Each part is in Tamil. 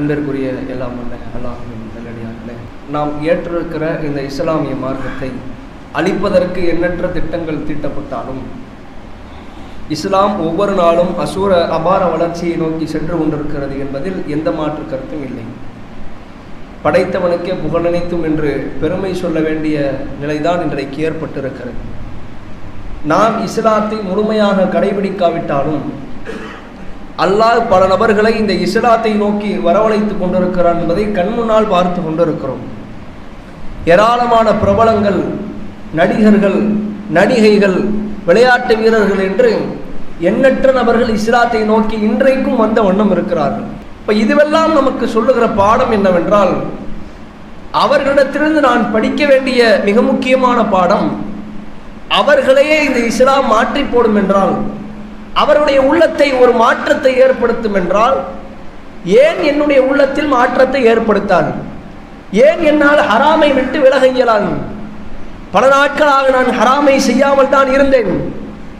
அன்பிற்குரிய எல்லாம் அல்ல அல்லாஹின் நல்லடியார்களே நாம் ஏற்றிருக்கிற இந்த இஸ்லாமிய மார்க்கத்தை அழிப்பதற்கு எண்ணற்ற திட்டங்கள் தீட்டப்பட்டாலும் இஸ்லாம் ஒவ்வொரு நாளும் அசூர அபார வளர்ச்சியை நோக்கி சென்று கொண்டிருக்கிறது என்பதில் எந்த மாற்று கருத்தும் இல்லை. படைத்தவனுக்கே புகழனைத்தும் என்று பெருமை சொல்ல வேண்டிய நிலைதான் இன்றைக்கு ஏற்பட்டிருக்கிறது. நாம் இஸ்லாத்தை முழுமையாக கடைபிடிக்காவிட்டாலும் அல்லாஹ் பல நபர்களை இந்த இஸ்லாத்தை நோக்கி வரவழைத்து கொண்டிருக்கிறான் என்பதை கண்முன்னால் பார்த்து கொண்டிருக்கிறோம். ஏராளமான பிரபலங்கள் நடிகர்கள் நடிகைகள் விளையாட்டு வீரர்கள் என்று எண்ணற்ற நபர்கள் இஸ்லாத்தை நோக்கி இன்றைக்கும் வந்த வண்ணம் இருக்கிறார்கள். இப்போ இதுவெல்லாம் நமக்கு சொல்லுகிற பாடம் என்னவென்றால் அவர்களிடத்திலிருந்து நான் படிக்க வேண்டிய மிக முக்கியமான பாடம் அவர்களையே இந்த இஸ்லாம் மாற்றி போடும் என்றால் அவருடைய உள்ளத்தை ஒரு மாற்றத்தை ஏற்படுத்தும் என்றால் ஏன் என்னுடைய உள்ளத்தில் மாற்றத்தை ஏற்படுத்தான் ஏன் என்னால் ஹராமை விட்டு விலக இயலான் பல நாட்களாக நான் ஹராமை செய்யாமல் தான் இருந்தேன்.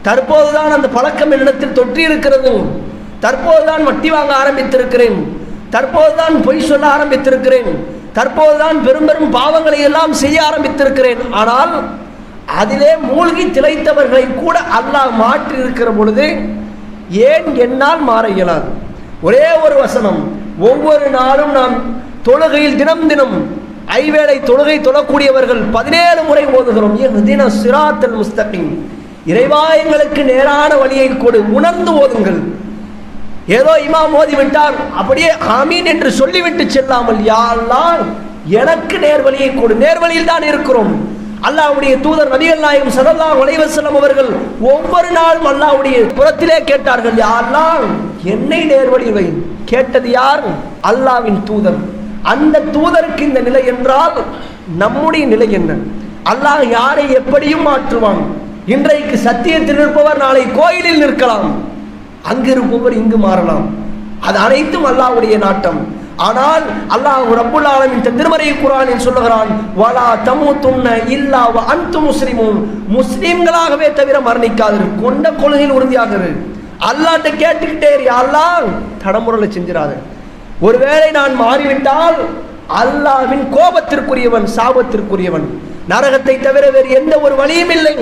தற்போதுதான் அந்த பழக்கம் என்னிடத்தில் தொற்றி இருக்கிறது தற்போதுதான் வட்டி வாங்க ஆரம்பித்திருக்கிறேன். தற்போதுதான் பொய் சொல்ல ஆரம்பித்திருக்கிறேன். தற்போதுதான் பெரும் பெரும் பாவங்களை எல்லாம் செய்ய ஆரம்பித்திருக்கிறேன். ஆனால் அதிலே மூழ்கி திளைத்தவர்களை கூட அல்லாஹ் மாற்றி இருக்கிற பொழுது ஏன் என்னால் மாற இயலாது? ஒரே ஒரு வசனம் ஒவ்வொரு நாளும் நாம் தொழுகையில் தினம் தினம் ஐவேளை தொழுகை தொழக்கூடியவர்கள் பதினேழு முறை ஓதுகிறோம். தின சிராத்தல் முஸ்தகிம். இறைவா எங்களுக்கு நேரான வழியை கொடு உணர்ந்து ஓதுங்கள். ஏதோ இமா மோதி விட்டார் அப்படியே ஆமீன் என்று சொல்லிவிட்டு செல்லாமல் யாரெல்லாம் எனக்கு நேர்வழியை கொடு நேர்வழியில் தான் இருக்கிறோம். அல்லாவுடைய தூதர் நபிகள் நாயகம் சதல்லா உலைவசலம் அவர்கள் ஒவ்வொரு நாளும் அல்லாவுடைய புறத்திலே கேட்டார்கள் யாரெல்லாம் என்னை நேர்வழி வை. கேட்டது யார்? அல்லாவின் தூதர். அந்த தூதருக்கு இந்த நிலை என்றால் நம்முடைய நிலை என்ன? அல்லாஹ் யாரை எப்படியும் மாற்றுவான். இன்றைக்கு சத்தியத்தில் இருப்பவர் நாளை கோயிலில் நிற்கலாம். அங்கு இருப்பவர் இங்கு மாறலாம். அது அனைத்தும் அல்லாவுடைய நாட்டம். ஆனால் அல்லாஹ் ரப்புல் ஆலமின் திருமறை குரானில் சொல்லுகிறான் வலா தமுத்துன்ன இல்லா வ அன்து முஸ்லிமும் முஸ்லிம்களாகவே தவிர மரணிக்காது கொண்ட கொள்கையில் உறுதியாக இரு. அல்லாட்ட கேட்டுக்கிட்டே இரு அல்லாஹ் தடமுறையில் செஞ்சிடாது. ஒருவேளை நான் மாறிவிட்டால் அல்லாவின் கோபத்திற்குரியவன் சாபத்திற்குரியவன். நரகத்தை தவிர வேறு எந்த ஒரு வழியும் இல்லை.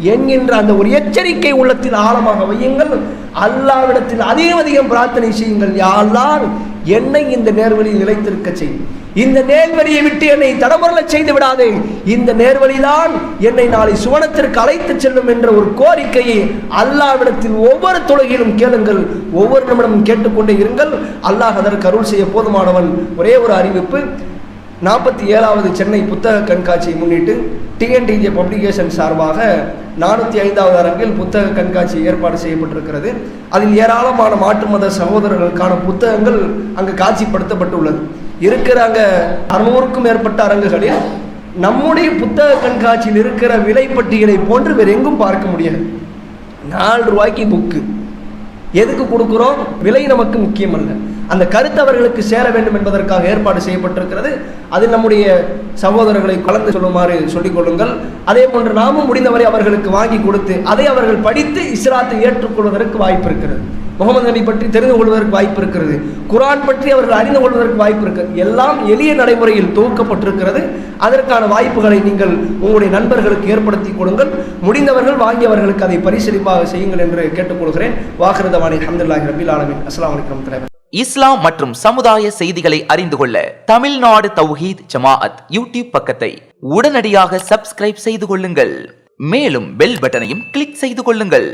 என்கின்ற அந்த ஒரு எச்சரிக்கை உள்ளத்தில் ஆழமாக வையுங்கள். அல்லாவிடத்தில் அதிகம் அதிகம் பிரார்த்தனை செய்யுங்கள். யாழ்லார் என்னை இந்த நேர்வழியில் நிலைத்திருக்க செய். இந்த நேர்வழியை விட்டு என்னை தடமுறல செய்து விடாதே. இந்த நேர்வழிதான் என்னை நாளை சுவனத்திற்கு அழைத்து செல்லும் என்ற ஒரு கோரிக்கையை அல்லாவிடத்தில் ஒவ்வொரு தொழுகையிலும் கேளுங்கள். ஒவ்வொரு நிமிடமும் கேட்டுக்கொண்டே இருங்கள். அல்லாஹ் அதற்கு அருள் செய்ய போதுமானவன். ஒரே ஒரு அறிவிப்பு. நாற்பத்தி ஏழாவது சென்னை புத்தக கண்காட்சியை முன்னிட்டு டிஎன்டிஜே பப்ளிகேஷன் சார்பாக நானூற்றி ஐந்தாவது அரங்கில் புத்தக கண்காட்சி ஏற்பாடு செய்யப்பட்டிருக்கிறது. அதில் ஏராளமான மாற்று மத சகோதரர்களுக்கான புத்தகங்கள் அங்கு காட்சிப்படுத்தப்பட்டுள்ளது. இருக்கிற அங்கே அறுநூறுக்கும் மேற்பட்ட அரங்குகளில் நம்முடைய புத்தக கண்காட்சியில் இருக்கிற விலைப்பட்டியலை போன்று வேறு எங்கும் பார்க்க முடியாது. நாலு ரூபாய்க்கு புக்கு எதுக்கு கொடுக்குறோம்? விலை நமக்கு முக்கியம் அல்ல அந்த கருத்து அவர்களுக்கு சேர வேண்டும் என்பதற்காக ஏற்பாடு செய்யப்பட்டிருக்கிறது. அதில் நம்முடைய சகோதரர்களை கலந்து சொல்லுமாறு சொல்லிக் கொள்ளுங்கள். அதே போன்று நாமும் முடிந்தவரை அவர்களுக்கு வாங்கி கொடுத்து அதை அவர்கள் படித்து இஸ்லாத்தை ஏற்றுக்கொள்வதற்கு வாய்ப்பு இருக்கிறது. முகமது நபி பற்றி தெரிந்து கொள்வதற்கு வாய்ப்பு இருக்கிறது. குரான் பற்றி அவர்கள் அறிந்து கொள்வதற்கு வாய்ப்பு இருக்கிறது எல்லாம் எளிய நடைமுறையில் துவக்கப்பட்டிருக்கிறது அதற்கான வாய்ப்புகளை நீங்கள் உங்களுடைய நண்பர்களுக்கு ஏற்படுத்தி கொடுங்கள். முடிந்தவர்கள் வாங்கியவர்களுக்கு அதை பரிசீலிப்பாக செய்யுங்கள் என்று கேட்டுக்கொள்கிறேன். வாக்குறதவானி அஹமதுல்லாஹி ரபில் ஆலமின். அஸ்லாம் வலைக்கம் தலைவர் இஸ்லாம் மற்றும் சமுதாய செய்திகளை அறிந்து கொள்ள தமிழ்நாடு தௌஹீத் ஜமாஅத் யூடியூப் பக்கத்தை உடனடியாக சப்ஸ்கிரைப் செய்து கொள்ளுங்கள். மேலும் பெல் பட்டனையும் கிளிக் செய்து கொள்ளுங்கள்.